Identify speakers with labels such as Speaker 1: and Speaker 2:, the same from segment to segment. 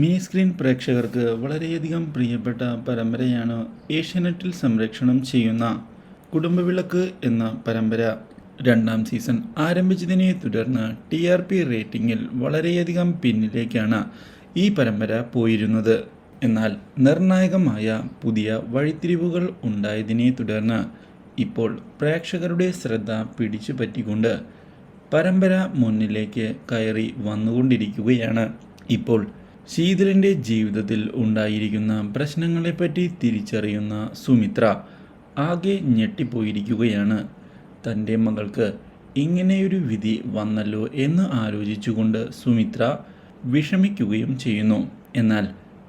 Speaker 1: Mini screen പ്രേക്ഷകർക്ക് വളരെയധികം പ്രിയപ്പെട്ട പരമ്പരയാണ് ഏഷ്യാനെറ്റിൽ സംരക്ഷണം ചെയ്യുന്ന കുടുംബവിളക്ക് എന്ന പരമ്പര. രണ്ടാം സീസൺ ആരംഭിച്ചതിനെ തുടർന്ന് ടി ആർ പി റേറ്റിംഗിൽ വളരെയധികം പിന്നിലേക്കാണ് ഈ പരമ്പര പോയിരുന്നത്. എന്നാൽ നിർണായകമായ പുതിയ വഴിത്തിരിവുകൾ ഉണ്ടായതിനെ തുടർന്ന് ഇപ്പോൾ പ്രേക്ഷകരുടെ ശ്രദ്ധ പിടിച്ചു പറ്റിക്കൊണ്ട് പരമ്പര മുന്നിലേക്ക് കയറി വന്നുകൊണ്ടിരിക്കുകയാണ്. ഇപ്പോൾ ശീതളിന്റെ ജീവിതത്തിൽ ഉണ്ടായിരിക്കുന്ന പ്രശ്നങ്ങളെപ്പറ്റി തിരിച്ചറിയുന്ന സുമിത്ര ആകെ ഞെട്ടിപ്പോയിരിക്കുകയാണ്. തന്റെ മകൾക്ക് ഇങ്ങനെയൊരു വിധി വന്നല്ലോ എന്ന് ആലോചിച്ചുകൊണ്ട് സുമിത്ര വിഷമിക്കുകയും ചെയ്യുന്നു. എന്നാൽ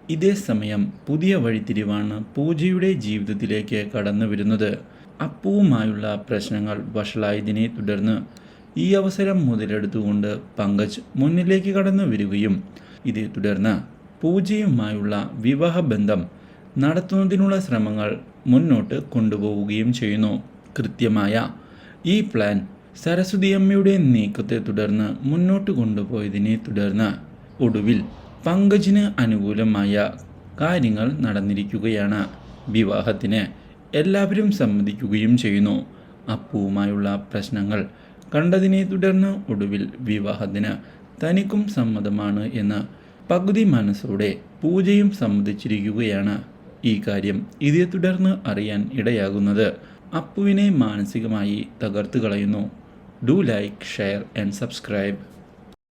Speaker 1: ഇതേ സമയം പുതിയ വഴിത്തിരിവാണ് പൂജയുടെ ജീവിതത്തിലേക്ക് കടന്നു വരുന്നത്. അപ്പുവുമായുള്ള പ്രശ്നങ്ങൾ വഷളായതിനെ തുടർന്ന് ഈ അവസരം മുതലെടുത്തുകൊണ്ട് പങ്കജ് മുന്നിലേക്ക് കടന്നു വരികയും ഇതേ തുടർന്ന് പൂജയുമായുള്ള വിവാഹബന്ധം നടത്തുന്നതിനുള്ള ശ്രമങ്ങൾ മുന്നോട്ട് കൊണ്ടുപോവുകയും ചെയ്യുന്നു. കൃത്യമായ ഈ പ്ലാൻ സരസ്വതി അമ്മയുടെ നീക്കത്തെ തുടർന്ന് മുന്നോട്ട് കൊണ്ടുപോയതിനെ തുടർന്ന് ഒടുവിൽ പങ്കജിന് അനുകൂലമായ കാര്യങ്ങൾ നടന്നിരിക്കുകയാണ്. വിവാഹത്തിന് എല്ലാവരും സമ്മതിക്കുകയും ചെയ്യുന്നു. അപ്പുവുമായുള്ള പ്രശ്നങ്ങൾ കണ്ടതിനെ തുടർന്ന് ഒടുവിൽ വിവാഹത്തിന് തനിക്കും സമ്മതമാണ് എന്ന് പകുതി മനസ്സോടെ പൂജയും സമ്മതിച്ചിരിക്കുകയാണ് ഈ കാര്യം ഇതേ തുടർന്ന് അറിയാൻ ഇടയാകുന്നത്. അപ്പുവിനെ മാനസികമായി തകർത്തു കളയുന്നു do like share and subscribe.